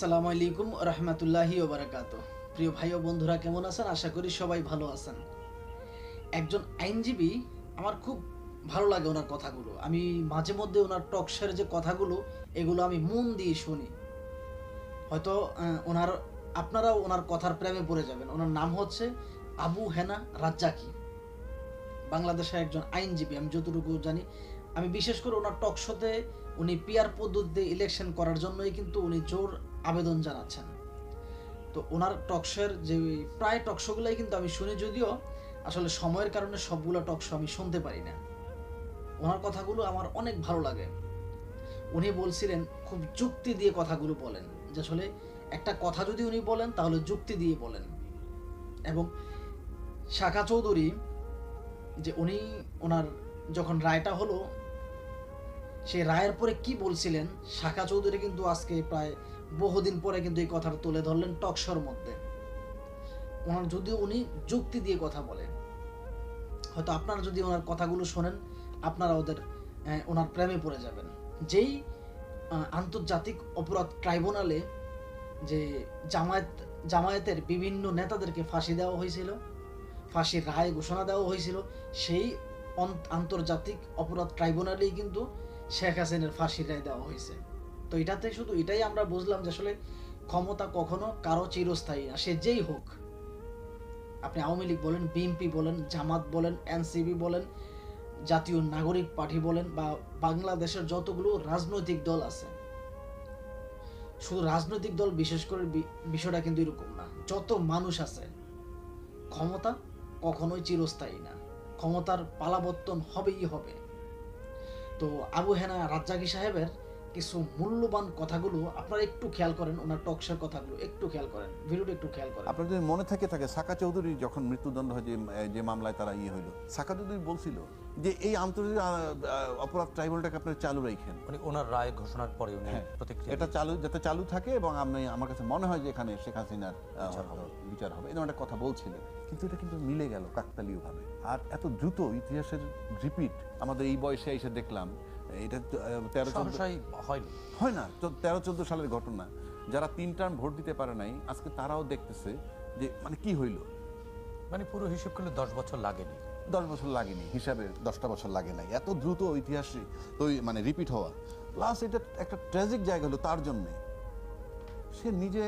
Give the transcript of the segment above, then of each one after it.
আসসালামু আলাইকুম রহমতুল্লাহি ওবরাকাত প্রিয় ভাই ও বন্ধুরা, কেমন আছেন? আশা করি সবাই ভালো আছেন। একজন আইনজীবী, আমার খুব ভালো লাগে ওনার কথাগুলো। আমি মাঝে মধ্যে ওনার টকশের যে কথাগুলো, এগুলো আমি মন দিয়ে শুনি। হয়তো ওনার, আপনারাও ওনার কথার প্রেমে পড়ে যাবেন। ওনার নাম হচ্ছে আবু হেনা রাজ্জাকি। বাংলাদেশের একজন আইনজীবী, আমি যতটুকু জানি। আমি বিশেষ করে ওনার টক শোতে উনি পিয়ার পদ্ধতিতে ইলেকশন করার জন্যই কিন্তু উনি জোর আবেদন জানাচ্ছেন। তো ওনার টকশোর যে প্রায় টকশোগুলাই কিন্তু আমি শুনি যদিও আসলে সময়ের কারণে সবগুলো টকশো আমি শুনতে পারি না। ওনার কথাগুলো আমার অনেক ভালো লাগে। উনি বলছিলেন, খুব যুক্তি দিয়ে কথাগুলো বলেন। যে আসলে একটা কথা যদি উনি বলেন, তাহলে যুক্তি দিয়ে বলেন। এবং শাখা চৌধুরী যে উনি, ওনার যখন রায়টা হলো সেই রায়ের পরে কি বলছিলেন, শাখা চৌধুরী কিন্তু আজকে প্রায় বহুদিন পরে কিন্তু এই কথাটা তুলে ধরলেন টকশোর মধ্যে। ওনার যদিও উনি যুক্তি দিয়ে কথা বলেন। হয়তো আপনারা যদি ওনার কথাগুলো শোনেন, আপনারা ওদের ওনার প্রেমে পড়ে যাবেন। যেই আন্তর্জাতিক অপরাধ ট্রাইব্যুনালে যে জামায়াত, জামায়াতের বিভিন্ন নেতাদেরকে ফাঁসি দেওয়া হয়েছিল, ফাঁসির রায় ঘোষণা দেওয়া হয়েছিল, সেই আন্তর্জাতিক অপরাধ ট্রাইব্যুনালেই কিন্তু শেখ হাসিনের ফাঁসির রায় দেওয়া হয়েছে। তো এটাতে শুধু এটাই আমরা বুঝলাম যে আসলে ক্ষমতা কখনো কারও চিরস্থায়ী না, সে যেই হোক। আপনি আওয়ামী লীগ বলেন, বিএনপি বলেন, জামাত বলেন এনসিবি বলেন, জাতীয় নাগরিক পার্টি বলেন বা বাংলাদেশের যতগুলো রাজনৈতিক দল আছে, শুধু রাজনৈতিক দল বিশেষ করে বিষয়টা কিন্তু এরকম না, যত মানুষ আছে, ক্ষমতা কখনোই চিরস্থায়ী না, ক্ষমতার পালাবর্তন হবেই হবে। তো আবু হেনা রাজ্জাকি সাহেবের কিছু মূল্যবান কথাগুলো আপনারা একটু খেয়াল করেন ওনার টকশের কথাগুলো একটু খেয়াল করেন ভিডিওটা একটু খেয়াল করেন। আপনার যদি মনে থাকে থাকে সাকা চৌধুরী যখন মৃত্যুদণ্ড হয় যে যে মামলায় তারা ইয়ে হইল সাকা চৌধুরী বলছিল যে এই আন্তর্জাতিক অপরাধ ট্রাইব্যুনালটাকে আপনারা চালু রাখেন। মানে ওনার রায় ঘোষণার পরে উনি হ্যাঁ, প্রতিক্রিয়া এটা চালু যাতে চালু থাকে এবং আমি আমার কাছে মনে হয় যে এখানে শেখ হাসিনার বিচার হবে। এরকম একটা কথা বলছিলেন। কিন্তু এটা কিন্তু মিলে গেল কাকতালীয় ভাবে আর এত দ্রুত ইতিহাসের রিপিট আমাদের এই বয়সে এসে দেখলাম এটা তেরো চোদ্দ হয়নি। হয় না তো তেরো চোদ্দ সালের ঘটনা। যারা তিন টার্ম ভোট দিতে পারে নাই আজকে তারাও দেখতেছে যে মানে কি হইল? মানে পুরো হিসেব করলে দশ বছর লাগেনি। দশ বছর লাগেনি হিসাবে দশটা বছর লাগে নাই। এত দ্রুত ইতিহাসে মানে রিপিট হওয়া। প্লাস এটা একটা ট্র্যাজিক জায়গা হলো তার জন্যে। সে নিজে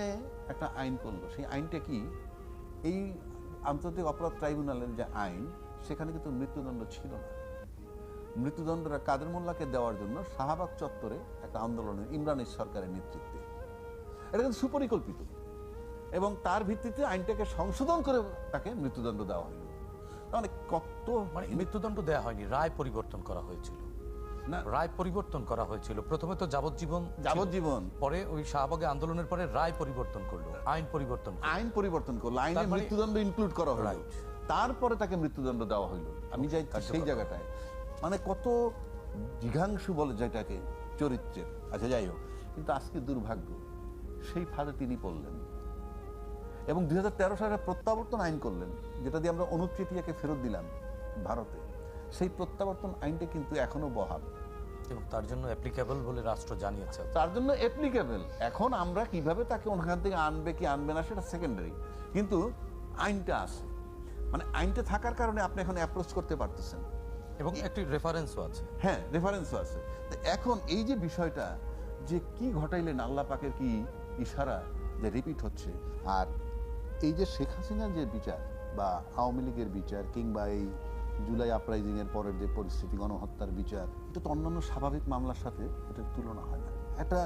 একটা আইন করল। সেই আইনটা কি? এই আন্তর্জাতিক অপরাধ ট্রাইব্যুনালের যে আইন সেখানে কিন্তু মৃত্যুদণ্ড ছিল না। মৃত্যুদণ্ডটা কাদের মোল্লাকে দেওয়ার জন্য শাহবাগ চত্বরে একটা আন্দোলনের ইমরানের সরকারের নেতৃত্বে। এটা কিন্তু সুপরিকল্পিত। এবং তার ভিত্তিতে আইনটাকে সংশোধন করে তাকে মৃত্যুদণ্ড দেওয়া হলো। মানে কত মানে মৃত্যুদণ্ড দেওয়া হয়নি রায় পরিবর্তন করা হয়েছিল। না। রায় পরিবর্তন করা হয়েছিল। প্রথমে তো যাবজ্জীবন যাবজ্জীবন। পরে ওই শাহবাগে আন্দোলনের পরে রায় পরিবর্তন করল আইন পরিবর্তন আইন পরিবর্তন করল। আইনে মানে- মৃত্যুদণ্ড ইনক্লুড করা হলো। তারপরে তাকে মৃত্যুদণ্ড দেওয়া হলো। আমি যাই সেই জায়গাটায়। মানে কত জিঘাংশু বলে যেটাকে চরিত্রের। আচ্ছা যাই হোক কিন্তু আজকে দুর্ভাগ্য সেই ফাঁদে তিনি পড়লেন। এবং দুই হাজার তেরো সালে প্রত্যাবর্তন আইন করলেন যেটা দিয়ে আমরা অনুচ্ছেটিয়াকে ফেরত দিলাম ভারতে। সেই প্রত্যাবর্তন আইনটা কিন্তু এখনও বহাল। এবং তার জন্য অ্যাপ্লিকেবল বলে রাষ্ট্র জানিয়েছে। তার জন্য অ্যাপ্লিকেবল এখন আমরা কীভাবে তাকে ওখান থেকে আনবে কি আনবে না সেটা সেকেন্ডারি কিন্তু আইনটা আছে। মানে আইনটা থাকার কারণে আপনি এখন অ্যাপ্রোচ করতে পারতেছেন। এবং একটি রেফারেন্সও আছে। হ্যাঁ রেফারেন্সও আছে। তো এখন এই যে বিষয়টা, যে কি ঘটাইলেন আল্লাহ পাকের কি ইশারা যে রিপিট হচ্ছে, আর এই যে শেখ হাসিনার যে বিচার বা আওয়ামী লীগের বিচার কিংবা এই জুলাই আপরাইজিং এর পরের যে পরিস্থিতি, গণহত্যার বিচার, এটা তো অন্যান্য স্বাভাবিক মামলার সাথে এটার তুলনা হয় না। একটা,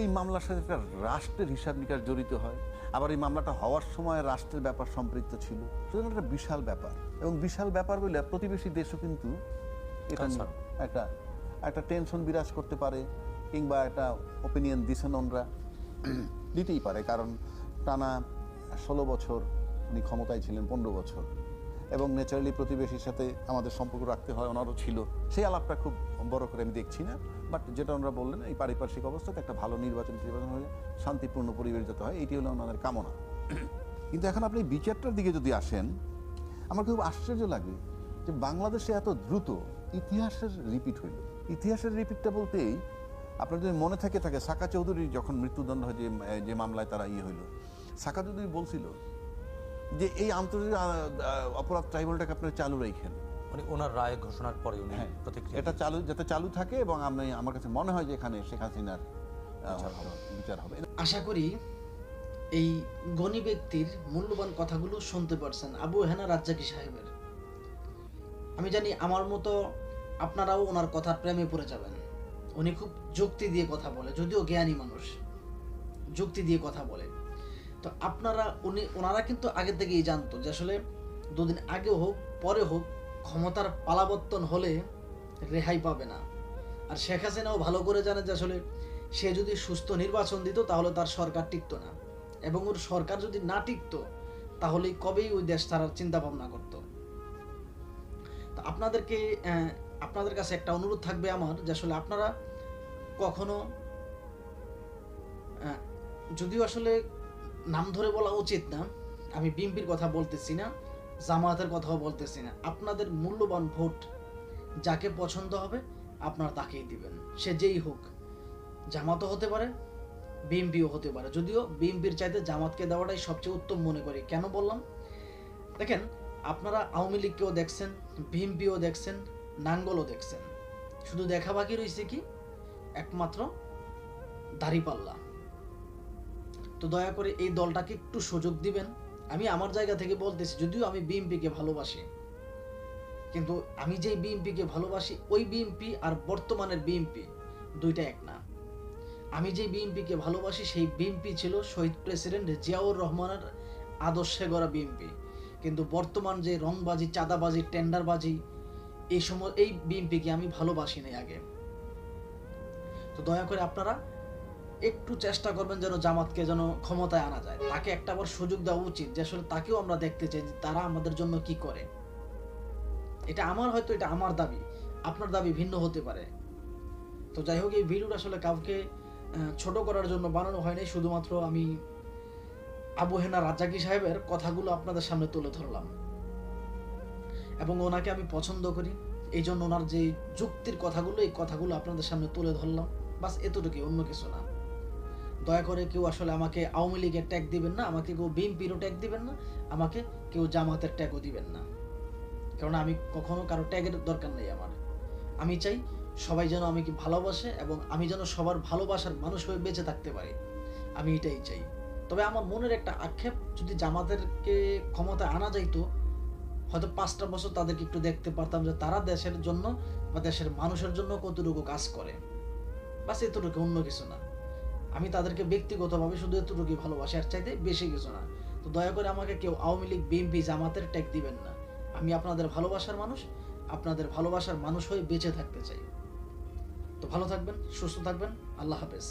এই মামলার সাথে একটা রাষ্ট্রের হিসাব নিকাশ জড়িত হয়। আবার এই মামলাটা হওয়ার সময় রাষ্ট্রের ব্যাপার সম্পৃক্ত ছিল। সুতরাং একটা বিশাল ব্যাপার। এবং বিশাল ব্যাপার বলে প্রতিবেশী দেশও কিন্তু এটা একটা একটা টেনশন বিরাজ করতে পারে কিংবা একটা ওপিনিয়ন দিছেন ওনরা দিতেই পারে কারণ টানা ষোলো বছর উনি ক্ষমতায় ছিলেন পনেরো বছর। এবং ন্যাচারালি প্রতিবেশীর সাথে আমাদের সম্পর্ক রাখতে হয়, ওনারও ছিল। সেই আলাপটা খুব বড় করে আমি দেখছি না বাট যেটা ওনারা বললেন, এই পারিপার্শ্বিক অবস্থাতে একটা ভালো নির্বাচন নির্বাচন হলে শান্তিপূর্ণ পরিবেশ যাতে হয় এটি হলো ওনাদের কামনা। কিন্তু এখন আপনি বিচারটার দিকে যদি আসেন, আমার খুব আশ্চর্য লাগে যে বাংলাদেশে এত দ্রুত ইতিহাসের রিপিট হইল। ইতিহাসের রিপিটটা বলতেই আপনার যদি মনে থাকে থাকে, সাকা চৌধুরী যখন মৃত্যুদণ্ড হয় যে যে মামলায় তারা ইয়ে হইল, সাকা চৌধুরী বলছিল যে এই আন্তর্জাতিক অপরাধ ট্রাইব্যুনালটাকে আপনারা চালু রাখেন মানে ওনার রায় ঘোষণার পরে উনি হ্যাঁ প্রতিক্রিয়া এটা চালু যাতে চালু থাকে এবং আমি আমার কাছে মনে হয় যে এখানে শেখ হাসিনার বিচার হবে। আশা করি এই গণী ব্যক্তির মূল্যবান কথাগুলো শুনতে পারছেন আবু হেনা রাজ্জাকি সাহেবের। আমি জানি আমার মতো আপনারাও ওনার কথার প্রেমে পড়ে যাবেন। উনি খুব যুক্তি দিয়ে কথা বলে যদিও জ্ঞানী মানুষ যুক্তি দিয়ে কথা বলে। তো আপনারা, উনি, ওনারা কিন্তু আগে থেকেই জানতো যে আসলে দুদিন আগে হোক, পরে হোক, ক্ষমতার পালাবর্তন হলে রেহাই পাবে না। আর শেখ হাসিনাও ভালো করে জানে যে আসলে সে যদি সুস্থ নির্বাচন দিত তাহলে তার সরকার টিকতো না। এবং ওর সরকার যদি না টিকতো তাহলে কবেই ওই দেশ ছাড়ার চিন্তা ভাবনা করতো। তো আপনাদেরকে আপনাদের কাছে একটা অনুরোধ থাকবে আমার যে আসলে আপনারা কখনো যদিও আসলে নাম ধরে বলা উচিত না। আমি বিএনপির কথা বলতেছি না, জামায়াতের কথাও বলতেছি না। আপনাদের মূল্যবান ভোট যাকে পছন্দ হবে, আপনারা তাকেই দিবেন। সে যেই হোক, জামাতও হতে পারে বিএমপিও হতে পারে। যদিও বিএমপির চাইতে জামাতকে দেওয়াটাই সবচেয়ে উত্তম মনে করি। কেন বললাম? দেখেন, আপনারা আওয়ামী লীগকেও দেখছেন বিএমপিও দেখছেন, নাঙ্গলও দেখছেন। শুধু দেখা বাকি রয়েছে কি? একমাত্র দাড়িপাল্লা। তো দয়া করে এই দলটাকে একটু সুযোগ দিবেন। আমি আমার জায়গা থেকে বলতেছি, যদিও আমি বিএমপিকে ভালোবাসি, কিন্তু আমি যেই বিএমপিকে ভালোবাসি, ওই বিএমপি আর বর্তমানের বিএমপি দুইটা এক না। আমি যে বিএনপিকে ভালোবাসি, সেই বিএনপি ছিল শহীদ প্রেসিডেন্ট জিয়াউর রহমানের আদর্শে গড়া বিএনপি। কিন্তু বর্তমান যে রংবাজি, চাঁদাবাজি, টেন্ডারবাজি, এই সময়, এই বিএনপিকে আমি ভালোবাসি নাই আগে। তো দয়া করে আপনারা একটু চেষ্টা করবেন যেন জামাতকে যেন ক্ষমতায় আনা যায়। তাকে একটা আবার সুযোগ দেওয়া উচিত যে আসলে তাকেও আমরা দেখতে চাই যে তারা আমাদের জন্য কি করে। এটা আমার হয়তো এটা আমার দাবি, আপনার দাবি ভিন্ন হতে পারে। তো যাই হোক, এই ভিডিওটা আসলে কাউকে ছোট করার জন্য বানানো হয়নি, শুধুমাত্র আমি আবু হেনা রাজ্জাকি সাহেবের কথাগুলো আপনাদের সামনে তুলে ধরলাম। এবং ওনাকে আমি পছন্দ করি, এই জন্য ওনার যে যুক্তির কথাগুলো, এই কথাগুলো আপনাদের সামনে তুলে ধরলাম। বাস এতটুকুই, অন্য কিছু না। দয়া করে কেউ আসলে আমাকে আওয়ামী লীগের ট্যাগ দিবেন না, আমাকে কেউ বিএনপিরও ট্যাগ দিবেন না, আমাকে কেউ জামাতের ট্যাগও দিবেন না। কারণ আমি কখনো কারও ট্যাগের দরকার নেই আমার। আমি চাই সবাই যেন আমাকে ভালোবাসে এবং আমি যেন সবার ভালোবাসার মানুষ হয়ে বেঁচে থাকতে পারি। আমি এটাই চাই। তবে আমার মনের একটা আক্ষেপ, যদি জামাতেরকে ক্ষমতায় আনা যাইতো, হয়তো পাঁচটা বছর তাদেরকে একটু দেখতে পারতাম যে তারা দেশের জন্য বা দেশের মানুষের জন্য কতটুকু কাজ করে। বাস এতটুকু, অন্য কিছু না। আমি তাদেরকে ব্যক্তিগতভাবে শুধু এতটুকুই ভালোবাসি, আর চাইতে বেশি কিছু না। তো দয়া করে আমাকে কেউ আওয়ামী লীগ, বিএনপি জামাতের ট্যাগ দিবেন না। আমি আপনাদের ভালোবাসার মানুষ, আপনাদের ভালোবাসার মানুষ হয়ে বেঁচে থাকতে চাই। তো ভালো থাকবেন, সুস্থ থাকবেন, আল্লাহ হাফেজ।